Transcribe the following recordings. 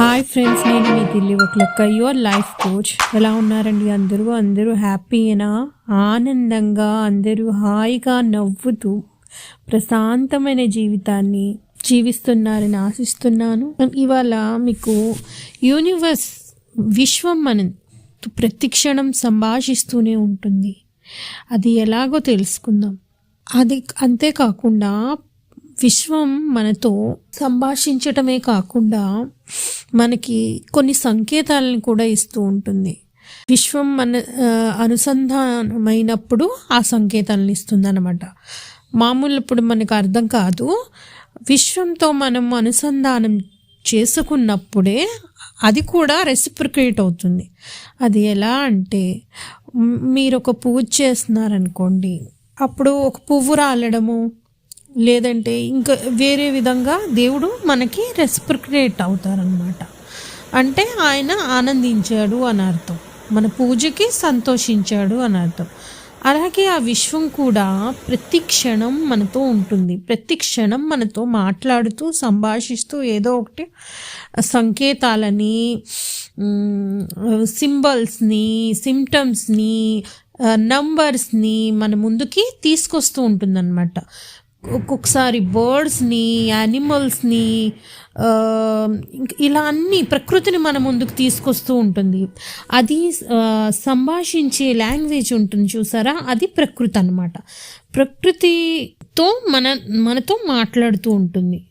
Hi friends నేను మీ దిల్లీ ఒక లెక్క యువర్ లైఫ్ కోచ్ ఎలా ఉన్నారండి అందరూ? అందరూ హ్యాపీనా ఆనందంగా అందరూ హాయిగా నవ్వుతూ ప్రశాంతమైన జీవితాన్ని జీవిస్తున్నారని ఆశిస్తున్నాను. ఇవాళ మీకు యూనివర్స్ విశ్వం మన ప్రతి క్షణం సంభాషిస్తూనే ఉంటుంది. అది ఎలాగో తెలుసుకుందాం. అది అంతేకాకుండా విశ్వం మనతో సంభాషించటమే కాకుండా మనకి కొన్ని సంకేతాలను కూడా ఇస్తూ ఉంటుంది. విశ్వం మన అనుసంధానమైనప్పుడు ఆ సంకేతాలను ఇస్తుంది అనమాట మామూలు ఇప్పుడు మనకు అర్థం కాదు. విశ్వంతో మనం అనుసంధానం చేసుకున్నప్పుడే అది కూడా రెసిప్రికేట్ అవుతుంది. అది ఎలా అంటే మీరు ఒక పూజ చేస్తున్నారనుకోండి అప్పుడు ఒక పువ్వు రాలడము లేదంటే ఇంకా వేరే విధంగా దేవుడు మనకి రెస్పిక్రేట్ అవుతారనమాట అంటే ఆయన ఆనందించాడు అని అర్థం. మన పూజకి సంతోషించాడు అని అర్థం. అలాగే ఆ విశ్వం కూడా ప్రతి క్షణం మనతో ఉంటుంది. ప్రతి క్షణం మనతో మాట్లాడుతూ సంభాషిస్తూ ఏదో ఒకటి సంకేతాలని సింబల్స్ని సిమ్టమ్స్ని నంబర్స్ని మన ముందుకి తీసుకొస్తూ ఉంటుందన్నమాట. ఒక్కొక్కసారి బర్డ్స్ని యానిమల్స్ని ఇంక ఇలా అన్ని ప్రకృతిని మన ముందుకు తీసుకొస్తూ ఉంటుంది. అది సంభాషించే లాంగ్వేజ్ ఉంటుంది చూసారా? అది ప్రకృతి అన్నమాట. ప్రకృతితో మన మనతో మాట్లాడుతూ ఉంటుంది.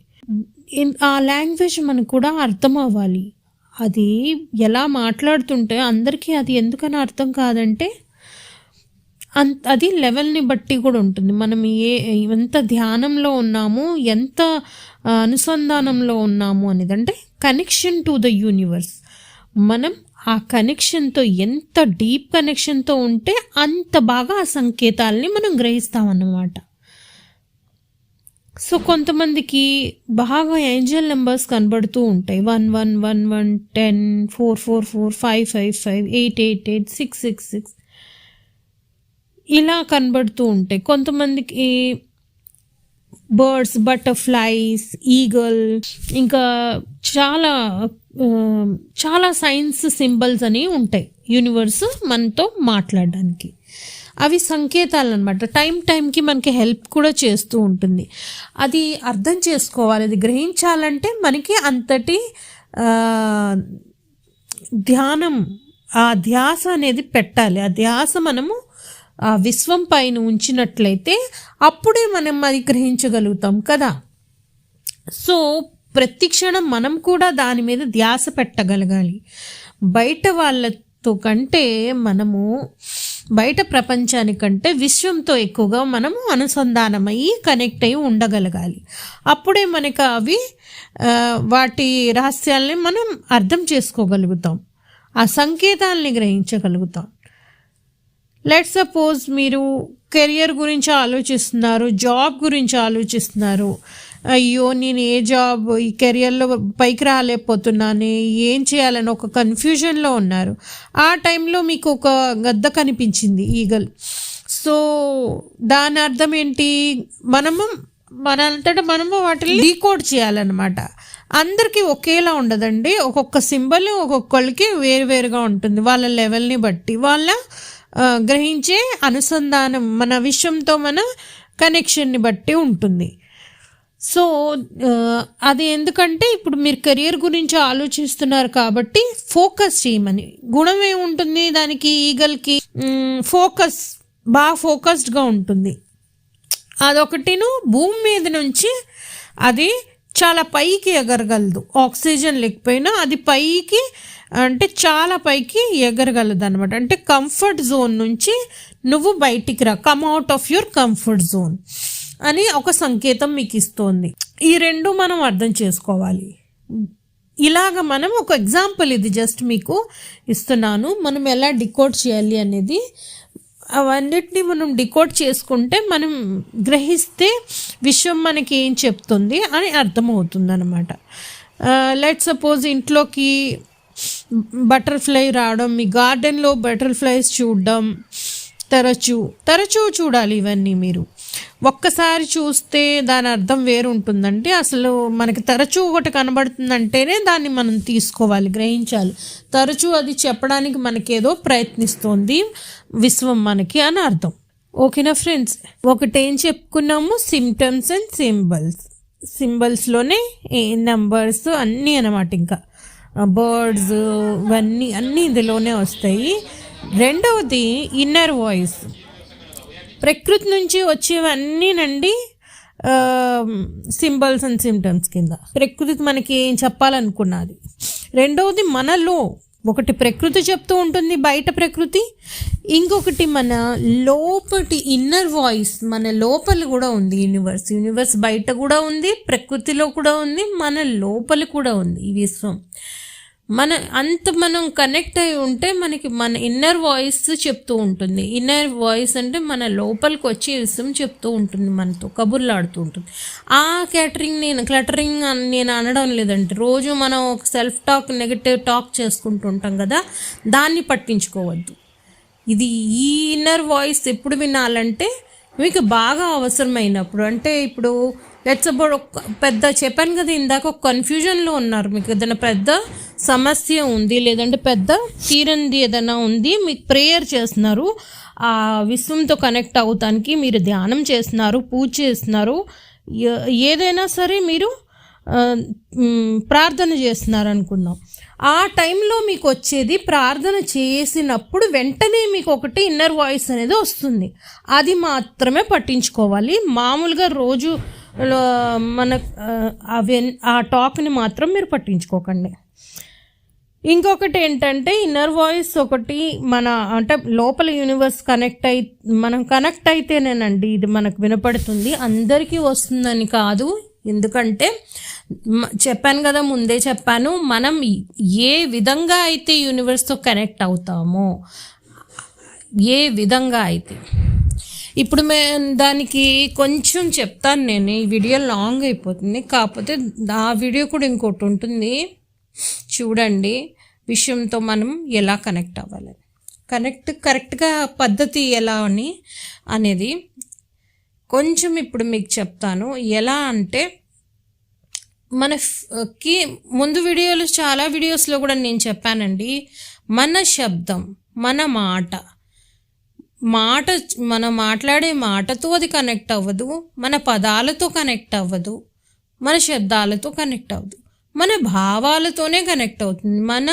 ఆ లాంగ్వేజ్ మనకు కూడా అర్థం అవ్వాలి. అది ఎలా మాట్లాడుతుంటే అందరికీ అది ఎందుకని అర్థం కాదంటే అంత అది లెవెల్ని బట్టి కూడా ఉంటుంది. మనం ఏ ఎంత ధ్యానంలో ఉన్నాము ఎంత అనుసంధానంలో ఉన్నాము అనేది. అంటే కనెక్షన్ టు ద యూనివర్స్ మనం ఆ కనెక్షన్తో ఎంత డీప్ కనెక్షన్తో ఉంటే అంత బాగా ఆ సంకేతాలని మనం గ్రహిస్తామన్నమాట. సో కొంతమందికి బాగా ఏంజల్ నెంబర్స్ కనబడుతూ ఉంటాయి. One one one one ten four four four five five five eight eight eight six six six. ఇలా కనబడుతూ ఉంటాయి కొంతమందికి బర్డ్స్ బటర్ఫ్లైస్ ఈగల్ ఇంకా చాలా చాలా సైన్స్ సింబల్స్ అని ఉంటాయి యూనివర్స్ మనతో మాట్లాడడానికి. అవి సంకేతాలు అనమాట టైం టైంకి మనకి హెల్ప్ కూడా చేస్తూ ఉంటుంది. అది అర్థం చేసుకోవాలి. అది గ్రహించాలంటే మనకి అంతటి ధ్యానం ఆ ధ్యాస అనేది పెట్టాలి. ఆ ధ్యాస మనము విశ్వం పైన ఉంచినట్లయితే అప్పుడే మనం అది గ్రహించగలుగుతాం కదా. సో ప్రతి క్షణం మనం కూడా దాని మీద ధ్యాస పెట్టగలగాలి. బయట వాళ్ళతో కంటే మనము బయట ప్రపంచానికంటే విశ్వంతో ఎక్కువగా మనము అనుసంధానమయ్యి కనెక్ట్ అయ్యి ఉండగలగాలి. అప్పుడే మనకు అవి వాటి రహస్యాల్ని మనం అర్థం చేసుకోగలుగుతాం. ఆ సంకేతాలని గ్రహించగలుగుతాం. లెట్ సపోజ్ మీరు కెరియర్ గురించి ఆలోచిస్తున్నారు జాబ్ గురించి ఆలోచిస్తున్నారు. అయ్యో నేను ఏ జాబ్ ఈ కెరియర్లో పైకి రాలేకపోతున్నాను ఏం చేయాలని ఒక కన్ఫ్యూజన్లో ఉన్నారు. ఆ టైంలో మీకు ఒక గద్ద కనిపించింది ఈగల్ సో దాని అర్థం ఏంటి? మనము మన అంతటా మనము వాటిని డీకోడ్ చేయాలన్నమాట. అందరికీ ఒకేలా ఉండదండి. ఒక్కొక్క సింబల్ ఒక్కొక్కరికి వేరువేరుగా ఉంటుంది. వాళ్ళ లెవెల్ని బట్టి వాళ్ళ గ్రహించే అనుసంధానం మన విశ్వంతో మన కనెక్షన్ని బట్టి ఉంటుంది. సో అది ఎందుకంటే ఇప్పుడు మీరు కెరియర్ గురించి ఆలోచిస్తున్నారు కాబట్టి ఫోకస్ చేయమని. గుణం ఏముంటుంది? దానికి ఈగల్కి ఫోకస్ బాగా ఫోకస్డ్గా ఉంటుంది. అదొకటిను భూమి మీద నుంచి అది చాలా పైకి ఎగరగలదు. ఆక్సిజన్ లేకపోయినా అది పైకి అంటే చాలా పైకి ఎగరగలదు అనమాట అంటే కంఫర్ట్ జోన్ నుంచి నువ్వు బయటికి రా. Come out of your comfort zone అని ఒక సంకేతం మీకు ఇస్తోంది. ఈ రెండు మనం అర్థం చేసుకోవాలి. ఇలాగ మనం ఒక ఎగ్జాంపుల్ ఇది జస్ట్ మీకు ఇస్తున్నాను. మనం ఎలా డికోడ్ చేయాలి అనేది అవన్నిటిని మనం డికోడ్ చేసుకుంటే మనం గ్రహిస్తే విశ్వం మనకి ఏం చెప్తుంది అని అర్థమవుతుంది అనమాట లెట్ uh, సపోజ్ ఇంట్లోకి బటర్ఫ్లై రావడం మీ గార్డెన్లో బటర్ఫ్లైస్ చూడడం తరచూ తరచూ చూడాలి ఇవన్నీ మీరు. ఒక్కసారి చూస్తే దాని అర్థం వేరు ఉంటుందంటే అసలు మనకి తరచూ ఒకటి కనబడుతుందంటేనే దాన్ని మనం తీసుకోవాలి గ్రహించాలి. తరచూ అది చెప్పడానికి మనకేదో ప్రయత్నిస్తోంది విశ్వం మనకి అని అర్థం. ఓకేనా ఫ్రెండ్స్? ఒకటేం చెప్పుకున్నాము? Symptoms and symbols. సింబల్స్లోనే ఏ నెంబర్స్ అన్నీ అన్నమాట ఇంకా. బర్డ్స్ ఇవన్నీ అన్నీ ఇందులోనే వస్తాయి. రెండవది ఇన్నర్ వాయిస్ ప్రకృతి నుంచి వచ్చేవన్నీనండి సింబల్స్ అండ్ సిమ్టమ్స్ కింద. ప్రకృతి మనకి ఏం చెప్పాలనుకున్నది? రెండవది మనలో ఒకటి ప్రకృతి చెప్తూ ఉంటుంది బయట ప్రకృతి. ఇంకొకటి మన లోపటి ఇన్నర్ వాయిస్ మన లోపల కూడా ఉంది యూనివర్స్ యూనివర్స్ బయట కూడా ఉంది ప్రకృతిలో కూడా ఉంది మన లోపల కూడా ఉంది ఈ విశ్వం. మన అంత మనం కనెక్ట్ అయి ఉంటే మనకి మన ఇన్నర్ వాయిస్ చెప్తూ ఉంటుంది. ఇన్నర్ వాయిస్ అంటే మన లోపలికి వచ్చి విషయం చెప్తూ ఉంటుంది మనతో కబుర్లు ఆడుతూ ఉంటుంది. ఆ క్యాటరింగ్ నేను క్లటరింగ్ నేను అనడం లేదంటే రోజు మనం ఒక సెల్ఫ్ టాక్ నెగటివ్ టాక్ చేసుకుంటూ ఉంటాం కదా దాన్ని పట్టించుకోవద్దు. ఇది ఈ ఇన్నర్ వాయిస్ ఎప్పుడు వినాలంటే మీకు బాగా అవసరమైనప్పుడు. అంటే ఇప్పుడు లెట్స్ అబౌట్ ఒక పెద్ద చెప్పాను కదా ఇందాక ఒక కన్ఫ్యూజన్లో ఉన్నారు. మీకు ఏదైనా పెద్ద సమస్య ఉంది లేదంటే పెద్ద తీరంది ఏదైనా ఉంది మీకు ప్రేయర్ చేస్తున్నారు. ఆ విశ్వంతో కనెక్ట్ అవుతానికి మీరు ధ్యానం చేస్తున్నారు పూజ చేస్తున్నారు. ఏదైనా సరే మీరు ప్రార్థన చేస్తున్నారు అనుకుందాం ఆ టైంలో మీకు వచ్చేది ప్రార్థన చేసినప్పుడు వెంటనే మీకు ఒకటి ఇన్నర్ వాయిస్ అనేది వస్తుంది. అది మాత్రమే పట్టించుకోవాలి. మామూలుగా రోజు మన అవి ఆ టాక్ని మాత్రం మీరు పట్టించుకోకండి. ఇంకొకటి ఏంటంటే ఇన్నర్ వాయిస్ ఒకటి మన అంటే లోపల యూనివర్స్ కనెక్ట్ అయి మనం కనెక్ట్ అయితేనేనండి ఇది మనకు వినపడుతుంది. అందరికీ వస్తుందని కాదు. ఎందుకంటే చెప్పాను కదా ముందే చెప్పాను మనం ఏ విధంగా అయితే యూనివర్స్తో కనెక్ట్ అవుతామో ఏ విధంగా అయితే. ఇప్పుడు మే దానికి కొంచెం చెప్తాను నేను. ఈ వీడియో లాంగ్ అయిపోతుంది. కాకపోతే ఆ వీడియో కూడా ఇంకోటి ఉంటుంది. చూడండి. విషయంతో మనం ఎలా కనెక్ట్ అవ్వాలి. కనెక్ట్ కరెక్ట్గా పద్ధతి ఎలా అని అనేది కొంచెం ఇప్పుడు మీకు చెప్తాను. ఎలా అంటే మనకి ముందు వీడియోలు చాలా వీడియోస్లో కూడా నేను చెప్పానండి. మన శబ్దం మన మాట మాట మనం మాట్లాడే మాటతో అది కనెక్ట్ అవ్వదు మన పదాలతో కనెక్ట్ అవ్వదు మన శబ్దాలతో కనెక్ట్ అవ్వదు మన భావాలతోనే కనెక్ట్ అవుతుంది మన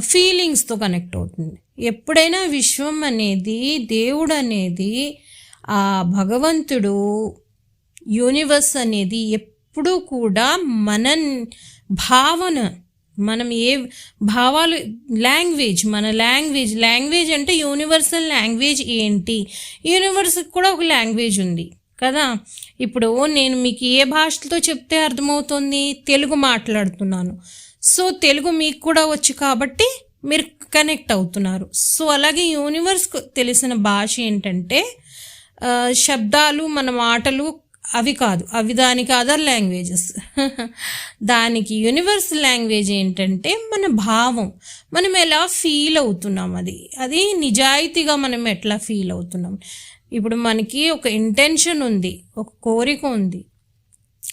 ఫీలింగ్స్తో కనెక్ట్ అవుతుంది. ఎప్పుడైనా విశ్వం అనేది దేవుడు అనేది ఆ భగవంతుడు యూనివర్స్ అనేది ఎప్పుడూ కూడా మన భావన మనం ఏ భావాలు లాంగ్వేజ్ మన లాంగ్వేజ్ లాంగ్వేజ్ అంటే యూనివర్సల్ లాంగ్వేజ్ ఏంటి? యూనివర్స్కి కూడా ఒక లాంగ్వేజ్ ఉంది కదా? ఇప్పుడు నేను మీకు ఏ భాషతో చెప్తే అర్థమవుతుంది? తెలుగు మాట్లాడుతున్నాను. సో తెలుగు మీకు కూడా వచ్చు కాబట్టి మీరు కనెక్ట్ అవుతున్నారు. సో అలాగే యూనివర్స్కు తెలిసిన భాష ఏంటంటే శబ్దాలు మన మాటలు అవి కాదు. అవి దానికి అదర్ లాంగ్వేజెస్. దానికి యూనివర్స్ లాంగ్వేజ్ ఏంటంటే మన భావం. మనం ఎలా ఫీల్ అవుతున్నాం అది? అది నిజాయితీగా మనం ఎట్లా ఫీల్ అవుతున్నాం? ఇప్పుడు మనకి ఒక ఇంటెన్షన్ ఉంది ఒక కోరిక ఉంది.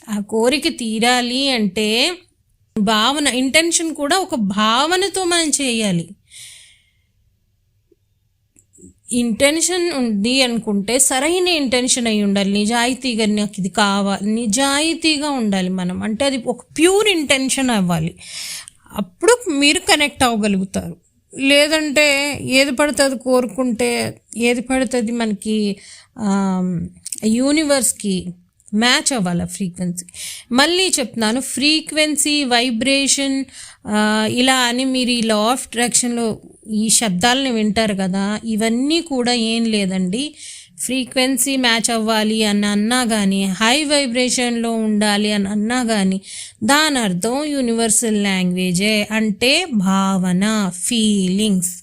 ఆ కోరిక తీరాలి అంటే భావన ఇంటెన్షన్ కూడా ఒక భావనతో మనం చేయాలి. ఇంటెన్షన్ ఉంది అనుకుంటే సరైన ఇంటెన్షన్ అయి ఉండాలి. నిజాయితీగా నాకు ఇది కావాలి నిజాయితీగా ఉండాలి మనం. అంటే అది ఒక ప్యూర్ ఇంటెన్షన్ అవ్వాలి. అప్పుడు మీరు కనెక్ట్ అవ్వగలుగుతారు. లేదంటే ఏది పడుతుంది కోరుకుంటే ఏది పడుతుంది మనకి యూనివర్స్కి మ్యాచ్ అవ్వాలి ఫ్రీక్వెన్సీ? మళ్ళీ చెప్తున్నాను ఫ్రీక్వెన్సీ వైబ్రేషన్ ఇలా అని మీరు ఈ లా ఆఫ్ అట్రాక్షన్లో ఈ శబ్దాలని వింటారు కదా ఇవన్నీ కూడా ఏం లేదండి. ఫ్రీక్వెన్సీ మ్యాచ్ అవ్వాలి అని అన్నా కానీ హై వైబ్రేషన్లో ఉండాలి అని అన్నా కానీ దాని అర్థం యూనివర్సల్ లాంగ్వేజే అంటే భావన ఫీలింగ్స్.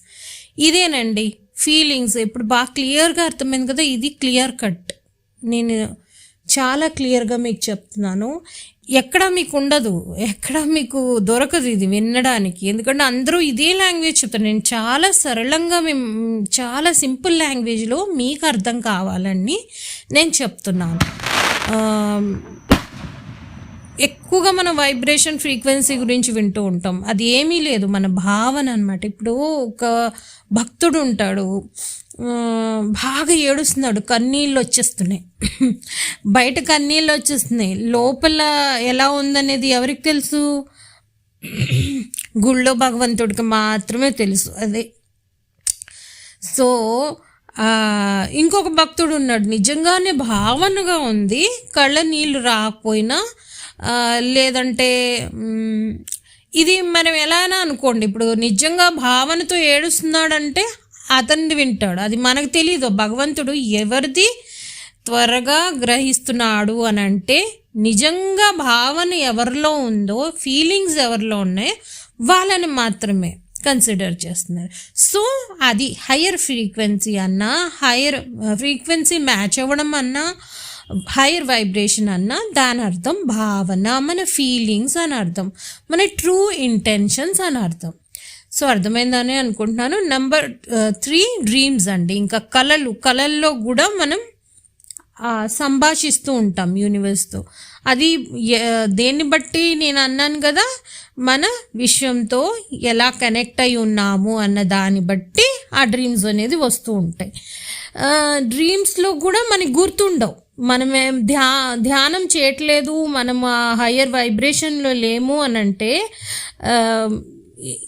ఇదేనండి ఫీలింగ్స్. ఇప్పుడు బాగా క్లియర్గా అర్థమైంది కదా ఇది క్లియర్ కట్. నేను చాలా క్లియర్గా మీకు చెప్తున్నాను. ఎక్కడ మీకు ఉండదు. ఎక్కడ మీకు దొరకదు ఇది వినడానికి. ఎందుకంటే అందరూ ఇదే లాంగ్వేజ్ చెప్తారు. నేను చాలా సరళంగా మేము చాలా సింపుల్ లాంగ్వేజ్లో మీకు అర్థం కావాలని నేను చెప్తున్నాను. ఎక్కువగా మన వైబ్రేషన్ ఫ్రీక్వెన్సీ గురించి వింటూ ఉంటాం. అది ఏమీ లేదు. మన భావన అనమాట ఇప్పుడు ఒక భక్తుడు ఉంటాడు. బాగా ఏడుస్తున్నాడు. కన్నీళ్ళు వచ్చేస్తున్నాయి. బయట కన్నీళ్ళు వచ్చేస్తున్నాయి. లోపల ఎలా ఉందనేది ఎవరికి తెలుసు? గుళ్ళో భగవంతుడికి మాత్రమే తెలుసు అదే. సో ఇంకొక భక్తుడు ఉన్నాడు. నిజంగానే భావనగా ఉంది. కళ్ళ నీళ్ళు రాకపోయినా లేదంటే ఇది మనం ఎలా అయినా అనుకోండి. ఇప్పుడు నిజంగా భావనతో ఏడుస్తున్నాడంటే అతన్ని వింటాడు. అది మనకు తెలియదు భగవంతుడు ఎవరిది త్వరగా గ్రహిస్తున్నాడు అని అంటే నిజంగా భావన ఎవరిలో ఉందో ఫీలింగ్స్ ఎవరిలో ఉన్నాయో వాళ్ళని మాత్రమే కన్సిడర్ చేస్తున్నారు. సో అది హయ్యర్ ఫ్రీక్వెన్సీ అన్నా హయ్యర్ ఫ్రీక్వెన్సీ మ్యాచ్ అవ్వడం అన్నా హైయర్ వైబ్రేషన్ అన్న దాని అర్థం భావన మన ఫీలింగ్స్ అని అర్థం మన ట్రూ ఇంటెన్షన్స్ అని అర్థం. సో అర్థమైందని అనుకుంటున్నాను. నెంబర్ త్రీ డ్రీమ్స్ అండి. ఇంకా కళలు కళల్లో కూడా మనం సంభాషిస్తూ ఉంటాం యూనివర్స్తో అది దేన్ని బట్టి నేను అన్నాను కదా మన విశ్వంతో ఎలా కనెక్ట్ అయి ఉన్నాము అన్న దాన్ని బట్టి ఆ డ్రీమ్స్ అనేది వస్తూ ఉంటాయి. డ్రీమ్స్లో కూడా మనకి గుర్తుండవు. మనమేం ధ్యా ధ్యానం చేయట్లేదు మనం ఆ హయ్యర్ వైబ్రేషన్లో లేము అని అంటే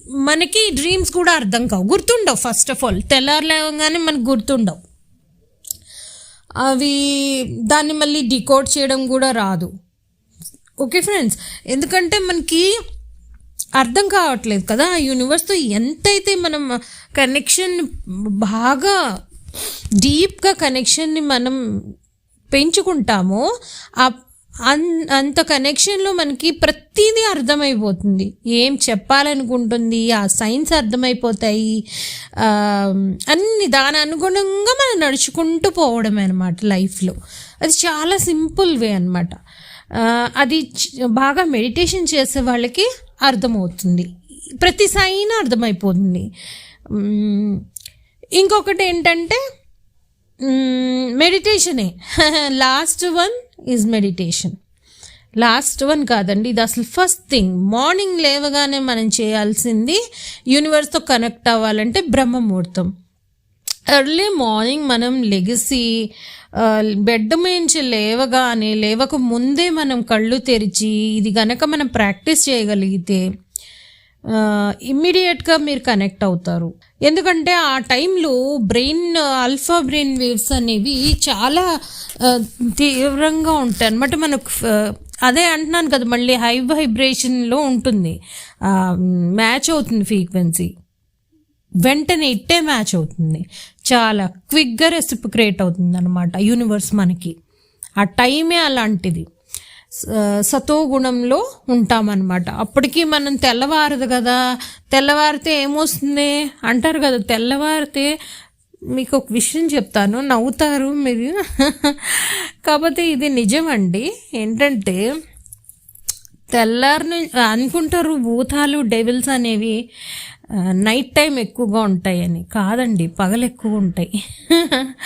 మనకి డ్రీమ్స్ కూడా అర్థం కావు. గుర్తుండవు ఫస్ట్ ఆఫ్ ఆల్ తెల్లారలేవగానే మనకు గుర్తుండవు. అవి దాన్ని మళ్ళీ డికోడ్ చేయడం కూడా రాదు. ఓకే ఫ్రెండ్స్ ఎందుకంటే మనకి అర్థం కావట్లేదు కదా. ఆ యూనివర్స్తో ఎంతైతే మనం కనెక్షన్ బాగా డీప్గా కనెక్షన్ని మనం పెంచుకుంటామో ఆ అన్ అంత కనెక్షన్లో మనకి ప్రతిదీ అర్థమైపోతుంది. ఏం చెప్పాలనుకుంటుంది ఆ సైన్స్ అర్థమైపోతాయి అన్ని దాని అనుగుణంగా మనం నడుచుకుంటూ పోవడమే అనమాట లైఫ్లో అది చాలా సింపుల్ వే అనమాట అది బాగా మెడిటేషన్ చేసే వాళ్ళకి అర్థమవుతుంది. ప్రతి సైన్ అర్థమైపోతుంది. ఇంకొకటి ఏంటంటే మెడిటేషనే last one is meditation last one కాదండి. ఇది అసలు ఫస్ట్ థింగ్ మార్నింగ్ లేవగానే మనం చేయాల్సింది యూనివర్స్తో కనెక్ట్ అవ్వాలంటే బ్రహ్మముహూర్తం. ఎర్లీ మార్నింగ్ మనం లెగిసి బెడ్ మించి లేవగానే లేవక ముందే మనం కళ్ళు తెరిచి ఇది గనక మనం ప్రాక్టీస్ చేయగలిగితే ఇమ్మీడియట్గా మీరు కనెక్ట్ అవుతారు. ఎందుకంటే ఆ టైంలో బ్రెయిన్ అల్ఫా బ్రెయిన్ వేవ్స్ అనేవి చాలా తీవ్రంగా ఉంటాయి అనమాట మనకు అదే అంటున్నాను కదా మళ్ళీ హై వైబ్రేషన్లో ఉంటుంది. మ్యాచ్ అవుతుంది ఫ్రీక్వెన్సీ. వెంటనే ఇట్టే మ్యాచ్ అవుతుంది. చాలా క్విక్గా రెసిపిక్రేట్ అవుతుంది అనమాట యూనివర్స్ మనకి. ఆ టైమే అలాంటిది. సతోగుణంలో ఉంటామన్నమాట. అప్పటికి మనం తెల్లవారదు కదా. తెల్లవారితే ఏమొస్తుంది? అంటారు కదా తెల్లవారితే మీకు ఒక విషయం చెప్తాను. నవ్వుతారు మీరు. కాకపోతే ఇది నిజమండి. ఏంటంటే తెల్లారి అనుకుంటారు భూతాలు డెవిల్స్ అనేవి నైట్ టైం ఎక్కువగా ఉంటాయని. కాదండి పగలు ఎక్కువ ఉంటాయి.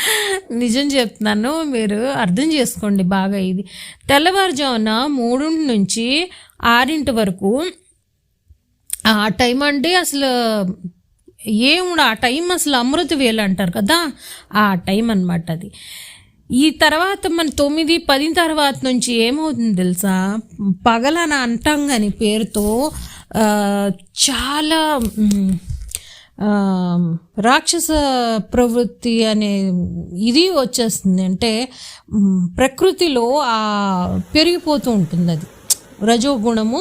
నిజం చెప్తున్నాను మీరు అర్థం చేసుకోండి బాగా ఇది. తెల్లవారుజామున మూడింటి నుంచి ఆరింటి వరకు ఆ టైం అంటే అసలు ఏముడు ఆ టైం అసలు అమృత వేలు అంటారు కదా ఆ టైం అన్నమాట అది. ఈ తర్వాత మన తొమ్మిది పది తర్వాత నుంచి ఏమవుతుంది తెలుసా? పగలన అంటాం కానీ పేరుతో చాలా రాక్షస ప్రవృత్తి అనే ఇది వచ్చేస్తుంది. అంటే ప్రకృతిలో ఆ పెరిగిపోతూ ఉంటుంది అది. రజోగుణము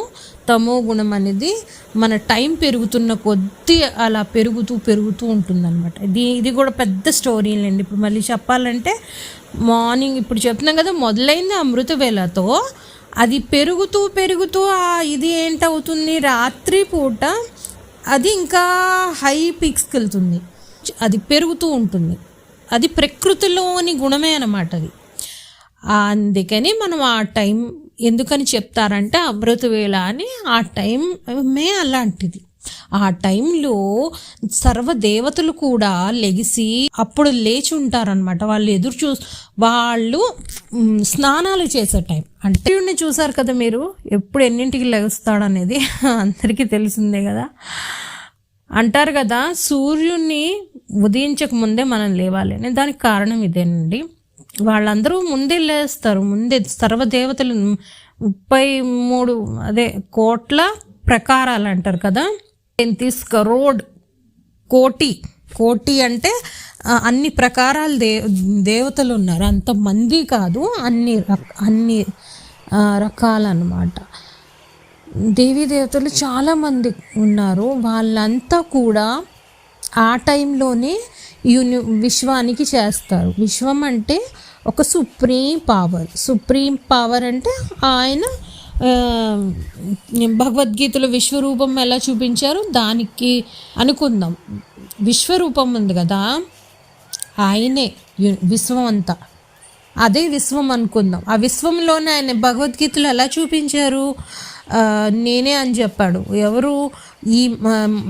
తమో గుణం అనేది మన టైం పెరుగుతున్న కొద్దీ అలా పెరుగుతూ పెరుగుతూ ఉంటుందన్నమాట. ఇది ఇది కూడా పెద్ద స్టోరీ అండి ఇప్పుడు మళ్ళీ చెప్పాలంటే మార్నింగ్ ఇప్పుడు చెప్తున్నాం కదా మొదలైంది అమృత వేళతో అది పెరుగుతూ పెరుగుతూ ఆ ఇది ఏంటవుతుంది? రాత్రి పూట అది ఇంకా హై పిక్స్కి వెళ్తుంది అది పెరుగుతూ ఉంటుంది. అది ప్రకృతిలోని గుణమే అనమాట అది. అందుకని మనం ఆ టైం ఎందుకని చెప్తారంటే అమృతవేళ అని ఆ టైం మే అలాంటిది. ఆ టైంలో సర్వదేవతలు కూడా లెగిసి అప్పుడు లేచి ఉంటారనమాట వాళ్ళు ఎదురు చూ వాళ్ళు స్నానాలు చేసే టైం. అంటే సూర్యుడిని చూసారు కదా మీరు? ఎప్పుడు ఎన్నింటికి లెగుస్తాడనేది అందరికీ తెలిసిందే కదా. అంటారు కదా సూర్యుడిని ఉదయించక ముందే మనం లేవాలి. అని దానికి కారణం ఇదేనండి. వాళ్ళందరూ ముందే లేస్తారు. ముందే సర్వదేవతలు ముప్పై మూడు అదే కోట్ల ప్రకారాలు అంటారు కదా. తెంతీస్ కరోడ్ కోటి కోటి అంటే అన్ని ప్రకారాల దే దేవతలు ఉన్నారు. అంతమంది కాదు అన్ని అన్ని రకాలన్నమాట. దేవీ దేవతలు చాలామంది ఉన్నారు. వాళ్ళంతా కూడా ఆ టైంలోనే యూని విశ్వానికి చేస్తారు. విశ్వం అంటే ఒక సుప్రీం పవర్. సుప్రీం పవర్ అంటే ఆయన భగవద్గీతలో విశ్వరూపం ఎలా చూపించారు? దానికి అనుకుందాం. విశ్వరూపం ఉంది కదా ఆయనే విశ్వం అంతా. అదే విశ్వం అనుకుందాం. ఆ విశ్వంలోనే ఆయన భగవద్గీతలో ఎలా చూపించారు? నేనే అని చెప్పాడు. ఎవరు ఈ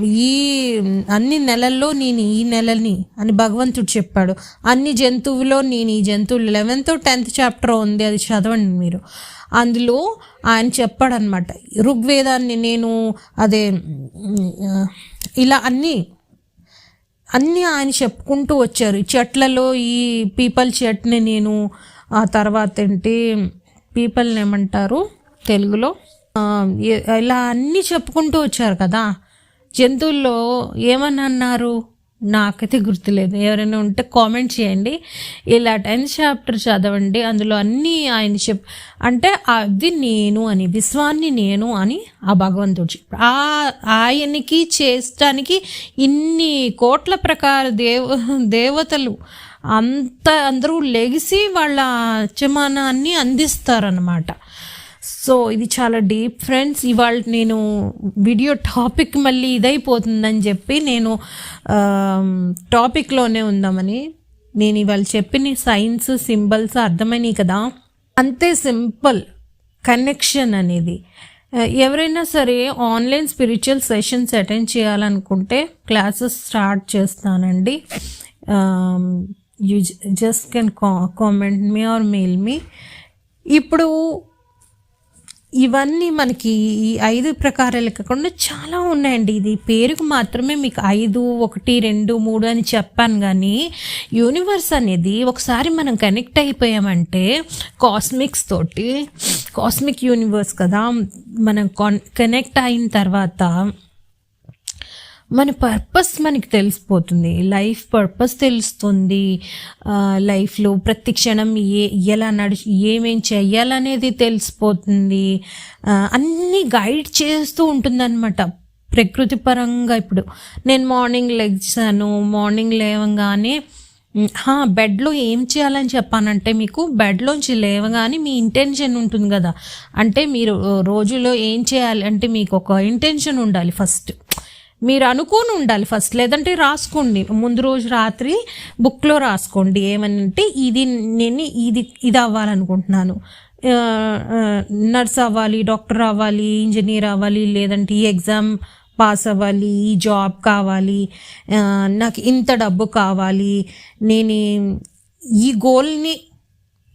ఈ అన్ని నెలల్లో నేను ఈ నెలని అని భగవంతుడు చెప్పాడు. అన్ని జంతువులో నేను ఈ జంతువులు లెవెన్త్ టెన్త్ చాప్టర్ ఉంది అది చదవండి మీరు. అందులో ఆయన చెప్పాడనమాట ఋగ్వేదాన్ని నేను అదే ఇలా అన్నీ అన్నీ ఆయన చెప్పుకుంటూ వచ్చారు. ఈ చెట్లలో ఈ పీపల్ చెట్ని నేను ఆ తర్వాత ఏంటి పీపల్ని ఏమంటారు తెలుగులో? ఇలా అన్నీ చెప్పుకుంటూ వచ్చారు కదా. జంతువుల్లో ఏమని అన్నారు? నాకైతే గుర్తులేదు. ఎవరైనా ఉంటే కామెంట్ చేయండి. ఇలా టెన్త్ చాప్టర్ చదవండి. అందులో అన్నీ ఆయన చెప్ అంటే అది నేను అని విశ్వాన్ని నేను అని ఆ భగవంతుడు చెప్పాడు ఆ ఆయనకి చేస్తానికి ఇన్ని కోట్ల ప్రకార దేవ దేవతలు అంత అందరూ లెగిసి వాళ్ళ యజమానాన్ని అందిస్తారనమాట సో ఇది చాలా డీప్ ఫ్రెండ్స్ ఇవాళ నేను వీడియో టాపిక్ మళ్ళీ ఇదైపోతుందని చెప్పి నేను టాపిక్లోనే ఉందామని. నేను ఇవాళ చెప్పిన సైన్స్ సింబల్స్ అర్థమైనవి కదా. అంతే సింపుల్ కనెక్షన్ అనేది. ఎవరైనా సరే ఆన్లైన్ స్పిరిచువల్ సెషన్స్ అటెండ్ చేయాలనుకుంటే క్లాసెస్ స్టార్ట్ చేస్తానండి. You just can comment me or mail me ఇప్పుడు ఇవన్నీ మనకి ఈ ఐదు ప్రకారాలు కాకుండా చాలా ఉన్నాయండి. ఇది పేరుకు మాత్రమే మీకు ఐదు ఒకటి రెండు మూడు అని చెప్పాను కానీ యూనివర్స్ అనేది ఒకసారి మనం కనెక్ట్ అయిపోయామంటే కాస్మిక్స్ తోటి కాస్మిక్ యూనివర్స్ కదా మనం కనెక్ట్ అయిన తర్వాత మన పర్పస్ మనకి తెలిసిపోతుంది. లైఫ్ పర్పస్ తెలుస్తుంది. లైఫ్లో ప్రతి క్షణం ఏ ఎలా నడిచి ఏమేం చేయాలనేది తెలిసిపోతుంది. అన్నీ గైడ్ చేస్తూ ఉంటుందన్నమాట. ప్రకృతి పరంగా ఇప్పుడు నేను మార్నింగ్ లెగ్సాను మార్నింగ్ లేవగానే హా, బెడ్లో ఏం చేయాలని చెప్పానంటే మీకు బెడ్లోంచి లేవగానే మీ ఇంటెన్షన్ ఉంటుంది కదా. అంటే మీరు రోజులో ఏం చేయాలి అంటే మీకు ఒక ఇంటెన్షన్ ఉండాలి ఫస్ట్ మీరు అనుకోని ఉండాలి ఫస్ట్ లేదంటే రాసుకోండి. ముందు రోజు రాత్రి బుక్లో రాసుకోండి. ఏమని అంటే ఇది నేను ఇది ఇది అవ్వాలనుకుంటున్నాను. నర్స్ అవ్వాలి డాక్టర్ అవ్వాలి ఇంజనీర్ అవ్వాలి లేదంటే ఈ ఎగ్జామ్ పాస్ అవ్వాలి ఈ జాబ్ కావాలి నాకు ఇంత డబ్బు కావాలి నేను ఈ- ఈ గోల్ని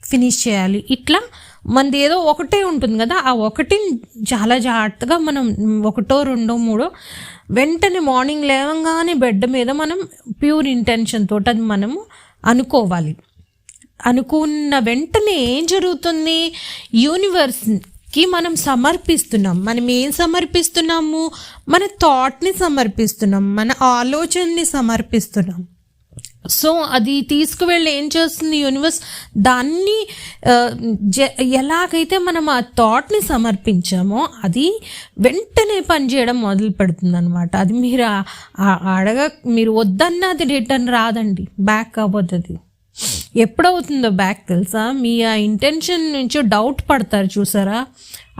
ఫినిష్ చేయాలి. ఇట్లా మనది ఏదో ఒకటే ఉంటుంది కదా ఆ ఒకటిని చాలా జాగ్రత్తగా మనం ఒకటో రెండో మూడో వెంటనే మార్నింగ్ లేవగానే బెడ్ మీద మనం ప్యూర్ ఇంటెన్షన్ తోటి అది మనము అనుకోవాలి. అనుకున్న వెంటనే ఏం జరుగుతుంది? యూనివర్స్కి మనం సమర్పిస్తున్నాం. మనం ఏం సమర్పిస్తున్నాము? మన థాట్ని సమర్పిస్తున్నాం. మన ఆలోచనని సమర్పిస్తున్నాం. సో అది తీసుకువెళ్ళి ఏం చేస్తుంది యూనివర్స్? దాన్ని ఎలాగైతే మనం ఆ థాట్ని సమర్పించామో అది వెంటనే పనిచేయడం మొదలు పెడుతుంది అనమాట అది మీరు అడగ మీరు వద్దన్న అది రిటర్న్ రాదండి. బ్యాక్ కాబోతుంది ఎప్పుడవుతుందో బ్యాక్ తెలుసా? మీ ఆ ఇంటెన్షన్ నుంచి డౌట్ పడతారు చూసారా?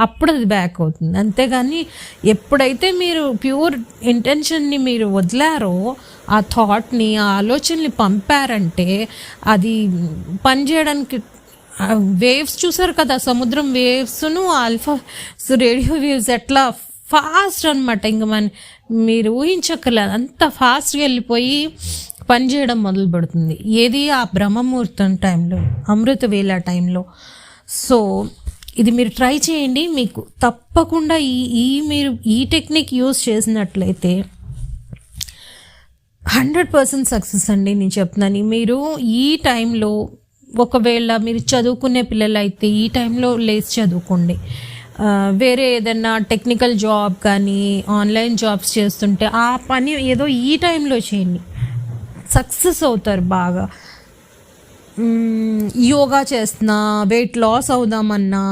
అప్పుడు అది బ్యాక్ అవుతుంది. అంతేగాని ఎప్పుడైతే మీరు ప్యూర్ ఇంటెన్షన్ని మీరు వదిలారో ఆ థాట్ని ఆ ఆలోచనని పంపారంటే అది పనిచేయడానికి వేవ్స్ చూసారు కదా సముద్రం వేవ్స్ను ఆల్ఫా రేడియో వేవ్స్ ఎట్లా ఫాస్ట్ అనమాట ఇంక మన మీరు ఊహించక్కర్లేదు అంత ఫాస్ట్గా వెళ్ళిపోయి పనిచేయడం మొదలు పెడుతుంది. ఏది ఆ బ్రహ్మముహూర్తం టైంలో అమృత వేళ టైంలో సో ఇది మీరు ట్రై చేయండి. మీకు తప్పకుండా ఈ ఈ మీరు ఈ టెక్నిక్ యూస్ చేసినట్లయితే హండ్రెడ్ పర్సెంట్ సక్సెస్ అండి నేను చెప్తున్నాను. మీరు ఈ టైంలో ఒకవేళ మీరు చదువుకునే పిల్లలు అయితే ఈ టైంలో లేచి చదువుకోండి. వేరే ఏదైనా టెక్నికల్ జాబ్ కానీ ఆన్లైన్ జాబ్స్ చేస్తుంటే ఆ పని ఏదో ఈ టైంలో చేయండి. సక్సెస్ అవుతారు బాగా. యోగా చేస్తున్నా వెయిట్ లాస్ అవుదామన్నా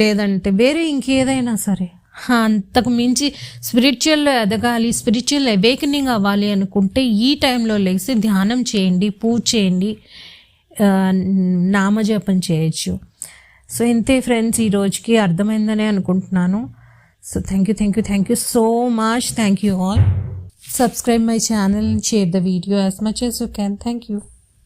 లేదంటే వేరే ఇంకేదైనా సరే. అంతకు మించి స్పిరిచువల్లో ఎదగాలి స్పిరిచువల్ అవేకనింగ్ అవ్వాలి అనుకుంటే ఈ టైంలో లేచి ధ్యానం చేయండి పూజ చేయండి నామజపం చేయొచ్చు. సో ఇంతే ఫ్రెండ్స్ ఈ రోజుకి అర్థమైందనే అనుకుంటున్నాను. So thank you thank you thank you so much thank you all subscribe my channel share the video as much as you can thank you